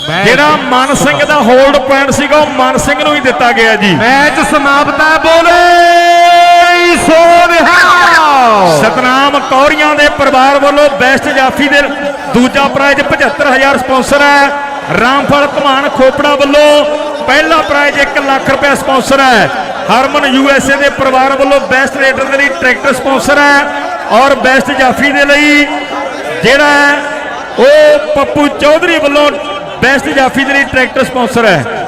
ਜਿਹੜਾ ਮਨ ਸਿੰਘ ਦਾ ਹੋਲਡ ਪੁਆਇੰਟ ਸੀਗਾ ਉਹ ਮਨ ਸਿੰਘ ਨੂੰ ਹੀ ਦਿੱਤਾ ਗਿਆ ਜੀ। ਮੈਚ ਸਮਾਪਤ ਹੈ ਬੋਲੇ ਸੋਨਿਹਾ ਸਤਨਾਮ ਕੌਰੀਆਂ ਦੇ ਪਰਿਵਾਰ ਵੱਲੋਂ ਬੈਸਟ ਜਾਫੀ ਦੇ ਦੂਜਾ ਪ੍ਰਾਈਜ਼ 75000 ਸਪਾਂਸਰ ਹੈ। ਰਾਮਫਲ ਘਮਾਨ ਖੋਪੜਾ ਵੱਲੋਂ ਪਹਿਲਾ ਪ੍ਰਾਈਜ਼ 1 ਲੱਖ ਰੁਪਏ ਸਪਾਂਸਰ ਹੈ। ਹਰਮਨ ਯੂਐਸਏ ਦੇ ਪਰਿਵਾਰ ਵੱਲੋਂ ਬੈਸਟ ਰੇਡਰ ਦੇ ਲਈ ਟਰੈਕਟਰ ਸਪਾਂਸਰ ਹੈ। ਔਰ ਬੈਸਟ ਜਾਫੀ ਦੇ ਲਈ ਜਿਹੜਾ ਉਹ ਪੱਪੂ ਚੌਧਰੀ ਵੱਲੋਂ ਬੈਸਟ ਜਾਫੀ ਦੇ ਲਈ ਟਰੈਕਟਰ ਸਪਾਂਸਰ ਹੈ।